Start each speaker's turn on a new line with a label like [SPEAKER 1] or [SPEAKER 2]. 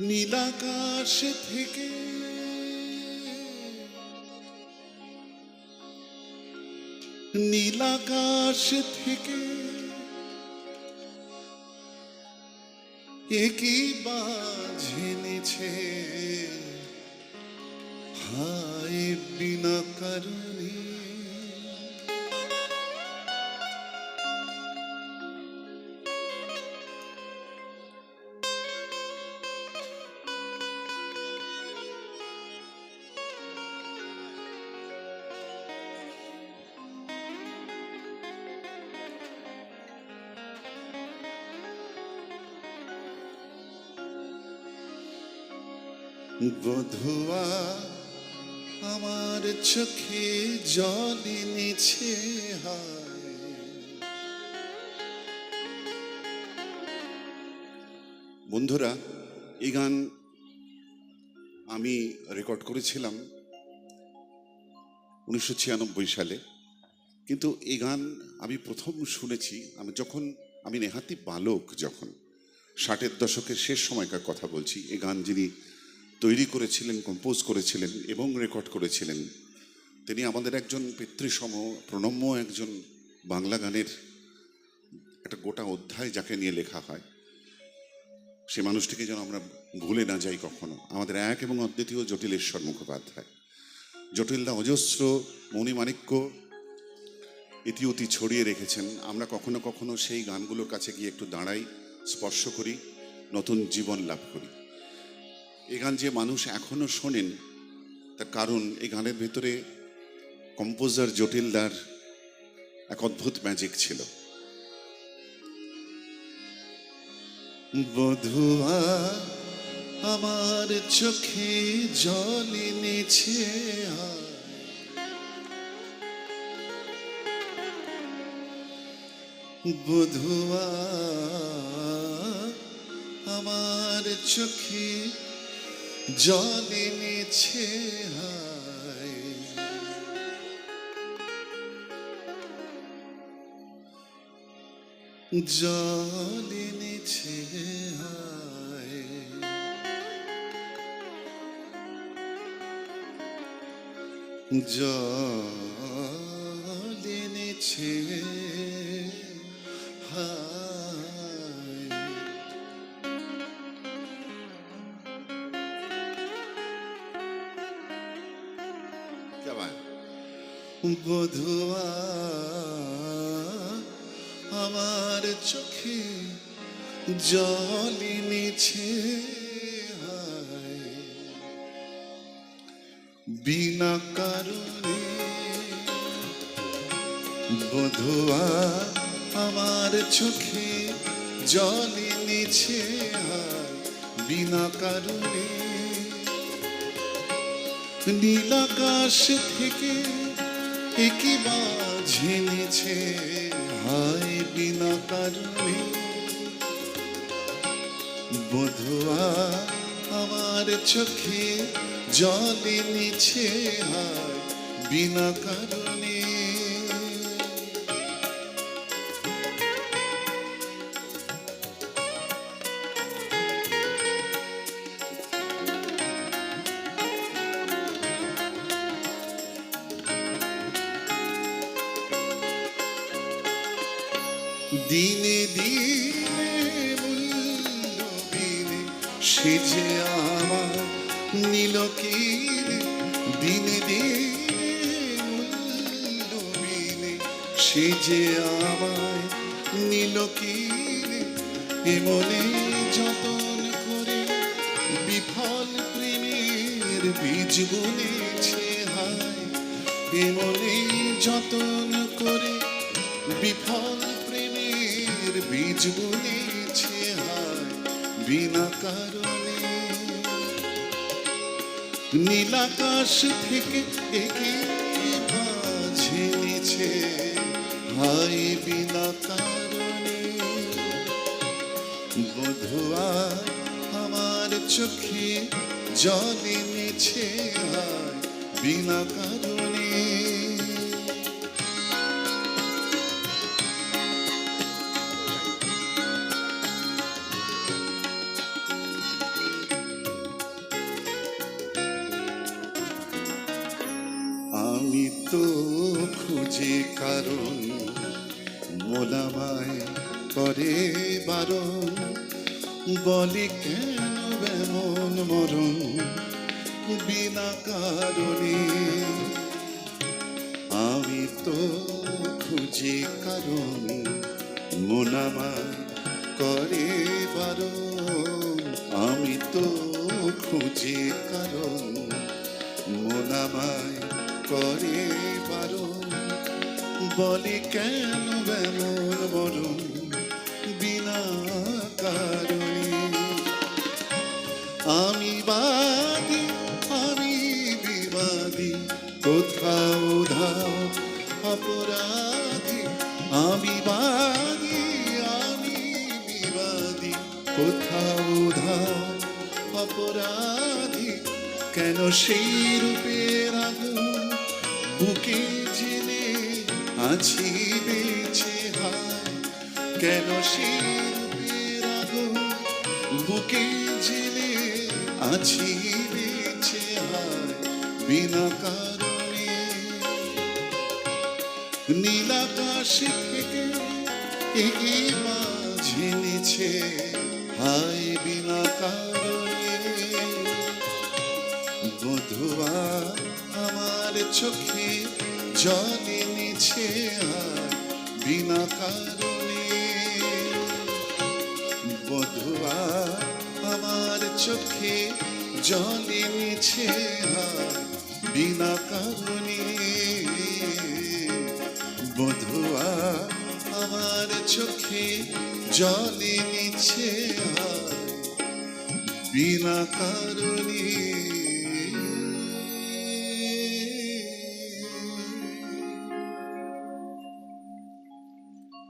[SPEAKER 1] নীলাকাশ থেকে নীলাকাশ থেকে একই বাজেনেছে হায় বিনা কারণে বধুয়া, আমার চোখে জল এনেছে, হায়। বন্ধুরা এই গান আমি রেকর্ড করেছিলাম উনিশশো ছিয়ানব্বই সালে। কিন্তু এই গান আমি প্রথম শুনেছি, আমি যখন, আমি নেহাতি বালক যখন, ষাটের দশকের শেষ সময়কার কথা বলছি এই গান যিনি তৈরি করেছিলেন কম্পোজ করেছিলেন এবং রেকর্ড করেছিলেন। তিনি আমাদের একজন পিতৃসম, প্রণম্য একজন বাংলা গানের একটা গোটা অধ্যায় যাকে নিয়ে লেখা হয়। সে মানুষটিকে যেন আমরা ভুলে না যাই কখনো। আমাদের এক এবং অদ্বিতীয় জটিলেশ্বর মুখোপাধ্যায়। জটিলদা অজস্র মণিমাণিক্য ইতিউতি ছড়িয়ে রেখেছেন। আমরা কখনো কখনো সেই গানগুলোর কাছে গিয়ে একটু দাঁড়াই, স্পর্শ করি, নতুন জীবন লাভ করি। এই গান যে মানুষ এখনও শোনেন, তার কারণ এই গানের ভেতরে কম্পোজার জটিলদার এক অদ্ভুত ম্যাজিক ছিল। বধুয়া, আমার চোখে জল এনেছে বধুয়া, আমার চোখে জল হায়। জল হায়। জল এনেছে বধুয়া আমার চোখে জল এনেছে বিনা কারণে বধুয়া আমার চোখে জল এনেছে। বিনা কারণে নীলাকাশ থেকে একই বাজেনেছে হায় বিনা কারণে। বধুয়া আমার চোখে জল নিছে হায় বিনা কারণে। দিনে দিনে মূল্যবিনে সে যে আমার নীলকিরে। দিনে দিনে মূল্যবিনে সে যে আমায় নীলকিরে এমনে যতন করে বিফল প্রেমের বীজ বুনেছে হায় এমনে যতন করে, বিফল প্রেমের বীজ বুনেছে হায়, বিনা কারণে। নীলাকাশ থেকে একে বাজেছে হায়, বিনা কারণে। বধুয়া আমার চোখে জল এনেছে হায়, বিনা কারণে। আমি তো খুঁজে কারণ মোলামায় করে বারণ। বলি কেন এমন মরণ? বিনা কারণে আমি তো খুঁজে কারণ মোনামায় করে বারণ। আমি তো খুঁজে কারণ মোনামায় করে বারণ বলি কেন এমন মরণ বিনা কারণে? আমি বাদী, আমি বিবাদী, কোথাও ধাও অপরাধী। আমি বাদী, আমি বিবাদী, কোথাও ধাও অপরাধী। কেন সেই রূপের আগুন বুকে জেনে আছি বেঁচে হায়। কেন আগুন বুকে জেলে আছি বেঁচে হায়? বিনা কারণে নীলাকাশ থেকে এই মাঝে নিছে হায়, বিনা কারণে বধুয়া আমার চোখে জলে নিছে হায় বিনা কারণে। বধুয়া আমার চোখে জলে নিছে হায় বিনা কারণে। বধুয়া আমার চোখে জলে নিছে হায় বিনা কারণে।